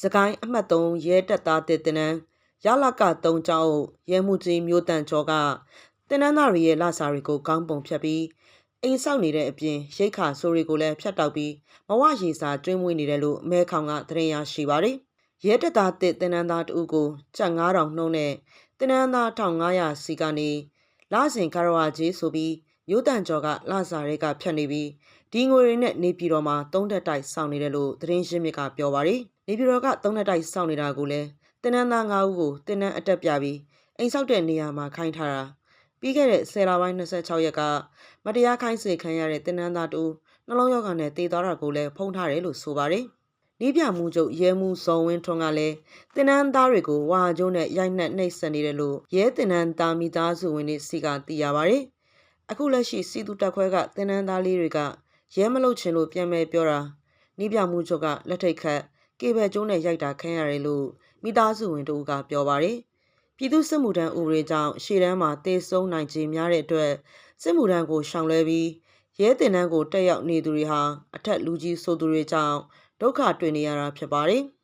စကိုင်းအမှတ်3ရဲတပ်သားတစ်တင်နန်းရလက3ကျောင်းရဲမှုကြီးမျိုးတန်ကျော်ကတင်နန်းသားတွေရဲ့လစာတွေကိုကောင်းပုံဖြတ်ပြီးအိမ်ဆောက်နေတဲ့အပြင်ရိတ်ခါဆိုတွေကိုလည်းဖြတ်တောက်ပြီးမဝရေစာတွင်းမွေးနေတယ်လို့အမဲခေါင်ကသတင်းရရှိပါတယ်။ရဲတပ်သားတစ်တင်နန်းသားတဦးကိုကျပ်9000နှုန်းနဲ့တင်နန်းသား1500စီကနေလစဉ်ကာရဝါကြီးဆိုပြီး မျိုးတန်ကျော်ကလစာတွေကဖြတ်နေပြီးဒီငွေတွေနဲ့နေပြည်တော်မှာသုံးတက်တိုက်စောင့်နေတယ်လို့သတင်းရင်းမြစ်ကပြောပါတယ်။နေပြည်တော်ကသုံးတက်တိုက်စောင့်နေတာကိုလည်းတင်နန်းသား9ဦးကိုတင်နန်းအတက်ပြပြီးအိမ်ဆောက်တဲ့နေရာမှာခိုင်းထားတာပြီးခဲ့တဲ့10လပိုင်း26ရက်ကမတရားခိုင်းစေခံရတဲ့တင်နန်းသားတူနှလုံးရောဂါနဲ့တေသွားတာကိုလည်းဖုံးထားတယ်လို့ဆိုပါတယ်။နီးပြမှုချုပ်ရဲမှုဇော်ဝင်းထွန်းကလည်းတင်နန်းသားတွေကိုဝါကျိုးနဲ့ရိုက်နှက်နှိပ်စက်နေတယ်လို့ရဲတင်နန်းသားမိသားစုဝင်တွေစီကသိရပါတယ်။ အခုလက်ရှိစီသူတက်ခွဲကတင်နန်းသားလေးတွေကရဲမလုတ်ချင်လို့ပြန်မဲ့ပြောတာနီးပြမှုချုပ်ကလက်ထိတ်ခတ်ကေဘယ်ကျုံးနဲ့ရိုက်တာခံရတယ်လို့မိသားစုဝင်တို့ကပြောပါတယ်။ပြည်သူစစ်မှုထမ်းဥပဒေကြောင့်ရှေ့တန်းမှာတေဆုံးနိုင်ခြင်းများတဲ့အတွက်စစ်မှုထမ်းကိုရှောင်လွဲပြီးရဲတင်တန်းကိုတက်ရောက်နေသူတွေဟာအထက်လူကြီးဆိုသူတွေကြောင့်ဒုက္ခတွေ့နေရတာဖြစ်ပါတယ်။